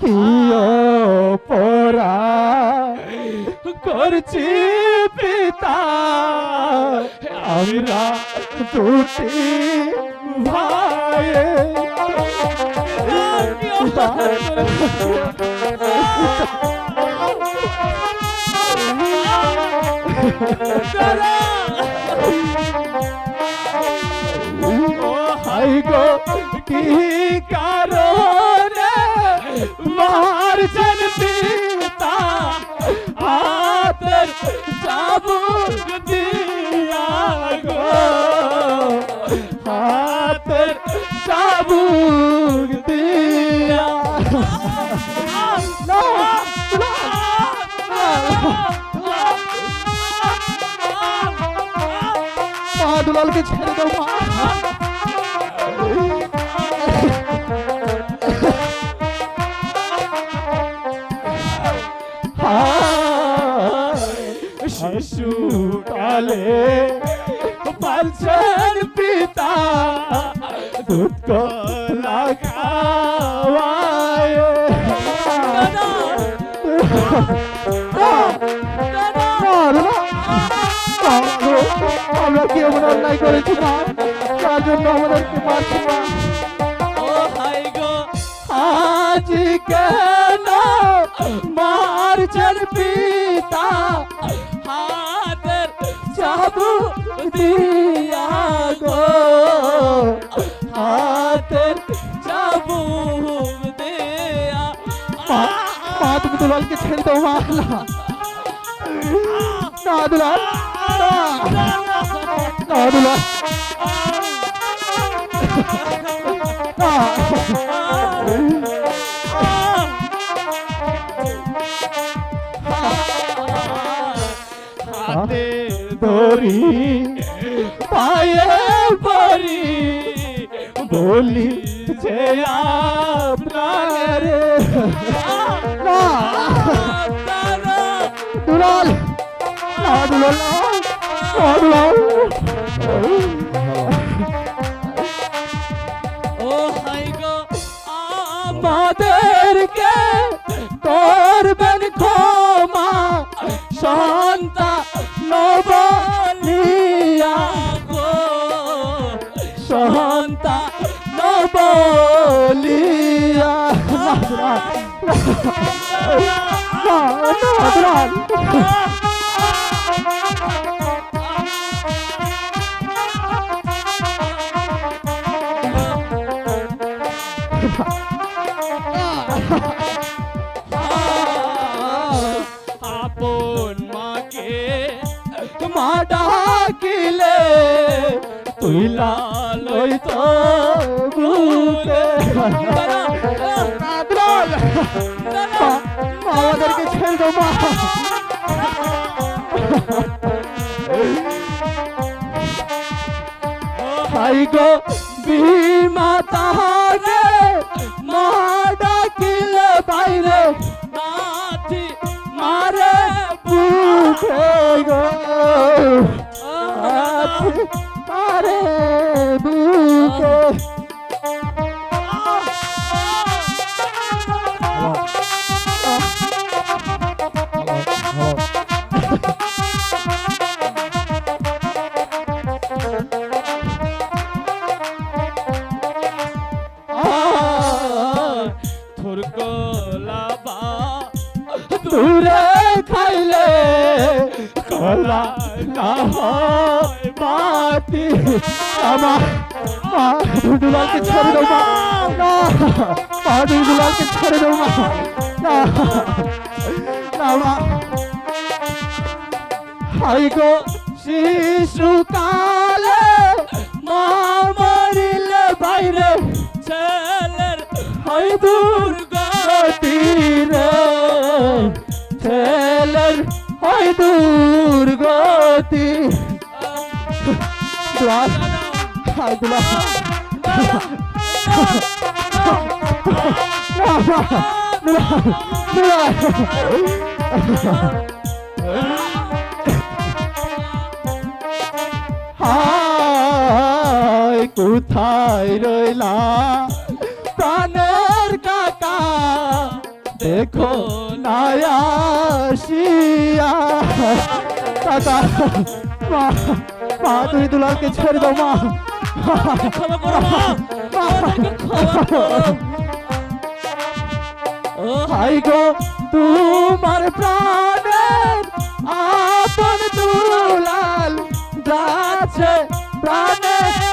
কি পরা করছি পিতা আমরা দুটি ভাই কি কারণে মারছেন পিতা হাতের চাবুক দিয়া গো হাতের চাবুক দিয়া ছেড়ে দাও পালছেন পিতা দুঃখ লাগাওয়ায় আমরা কি এমন অন্যায় করেছি, মা? তার জন্য আমাদেরকে মারছি মা ও হাই গো আজ কেন মারছেন পিতা? হাতের চাবু দিয়া গো হাতের চাবুক দেয়া মা মা তুমি দুলালকে ছেড়ে দাও মা না না দুলাল না না দুলাল না হাতে ধরি পায়ে পরি বলি যে আপনার দুলাল না। দুলাল না দুলাল। ও হাই গো আমাদেরকে করবেন ক্ষমা। সন্তান আপন মাকে মা ডাকিলে তুই লালই তো আমাদেরকে ছেড়ে দাও মা। হাই গো বিমা তাহারে মা ডাকিলে বাইরে। তোর দূরে খাইলে কলা না হয় মাটি। আমার মা দুলালকে ছেড়ে দাও, মা, না, মা দুলালকে ছেড়ে দাও, মা, না না, মা। হাই গো শিশু কালে মা মরিলে বাইরে ছেলের হাই দুর্গতি হাই কোথায় রইলা? প্রাণের কাকা, দেখো নায়াসিয়া কাকা, মা মা, তুমি দুলালকে ছেড়ে দাও, মা। ক্ষমা করো আমাকে ক্ষমা তোমার প্রাণের আপন দুলাল যাচ্ছে প্রাণে মা